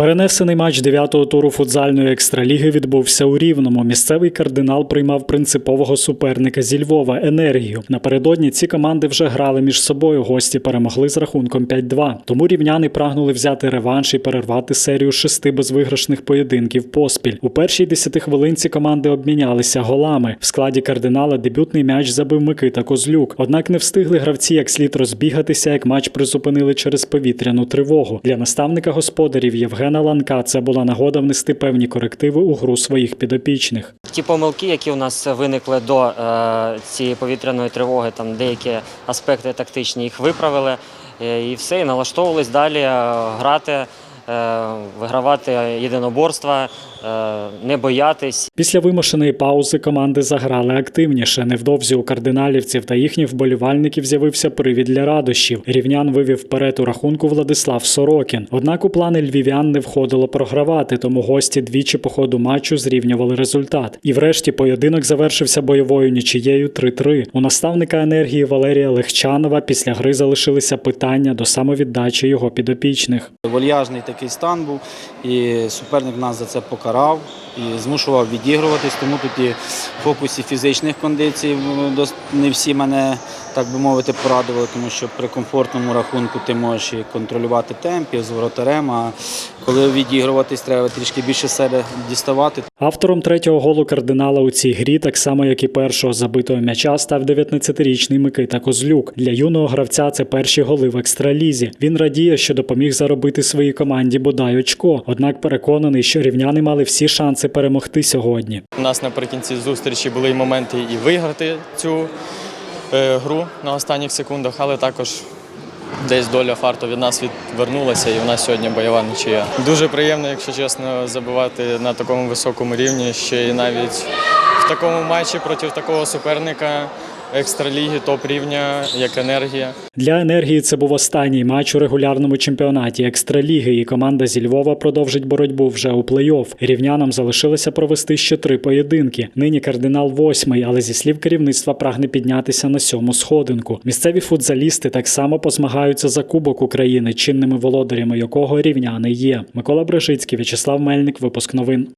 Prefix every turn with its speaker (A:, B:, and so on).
A: Перенесений матч дев'ятого туру футзальної екстраліги відбувся у Рівному. Місцевий кардинал приймав принципового суперника зі Львова енергію. Напередодні ці команди вже грали між собою. Гості перемогли з рахунком 5-2. Тому рівняни прагнули взяти реванш і перервати серію шести безвиграшних поєдинків поспіль. У першій десяти хвилинці команди обмінялися голами. В складі кардинала дебютний м'яч забив Микита Козлюк. Однак не встигли гравці як слід розбігатися, як матч призупинили через повітряну тривогу. Для наставника господарів Євгена Ланка це була нагода внести певні корективи у гру своїх підопічних.
B: Ті помилки, які у нас виникли до е, цієї повітряної тривоги, там деякі аспекти тактичні їх виправили е, і все, і налаштовувались далі е, грати, вигравати єдиноборства, е, не боятись.
A: Після вимушеної паузи команди заграли активніше. Невдовзі у кардиналівців та їхніх вболівальників з'явився привід для радощів. Рівнян вивів вперед у рахунку Владислав Сорокін. Однак у плани львів'ян не входило програвати, тому гості двічі по ходу матчу зрівнювали результат. І врешті поєдинок завершився бойовою нічиєю 3-3. У наставника енергії Валерія Легчанова після гри залишилися питання до самовіддачі його підопічних.
C: Вальяжний такий стан був, і суперник нас за це покарав і змушував відігруватись, тому тут і в фокусі фізичних кондицій не всі мене, так би мовити, порадували, тому що при комфортному рахунку ти можеш і контролювати темп і з воротарем, а коли відігруватись, треба трішки більше себе діставати.
A: Автором третього голу кардинала у цій грі, так само як і першого забитого м'яча, став 19-річний Микита Козлюк. Для юного гравця це перші голи в екстралізі. Він радіє, що допоміг заробити своїй команді бодай очко. Однак переконаний, що рівняни мали всі шанси перемогти сьогодні.
D: У нас наприкінці зустрічі були й моменти і виграти цю е, гру на останніх секундах, але також десь доля фарту від нас відвернулася, і у нас сьогодні бойова нічия. Дуже приємно, якщо чесно, забивати на такому високому рівні, ще й навіть в такому матчі проти такого суперника екстраліги, топ рівня, як енергія.
A: Для енергії це був останній матч у регулярному чемпіонаті екстраліги, і команда зі Львова продовжить боротьбу вже у плей-офф. Рівнянам залишилося провести ще три поєдинки. Нині кардинал восьмий, але зі слів керівництва прагне піднятися на сьому сходинку. Місцеві футзалісти так само позмагаються за Кубок України, чинними володарями якого рівняни є. Микола Брижицький, В'ячеслав Мельник, випуск новин.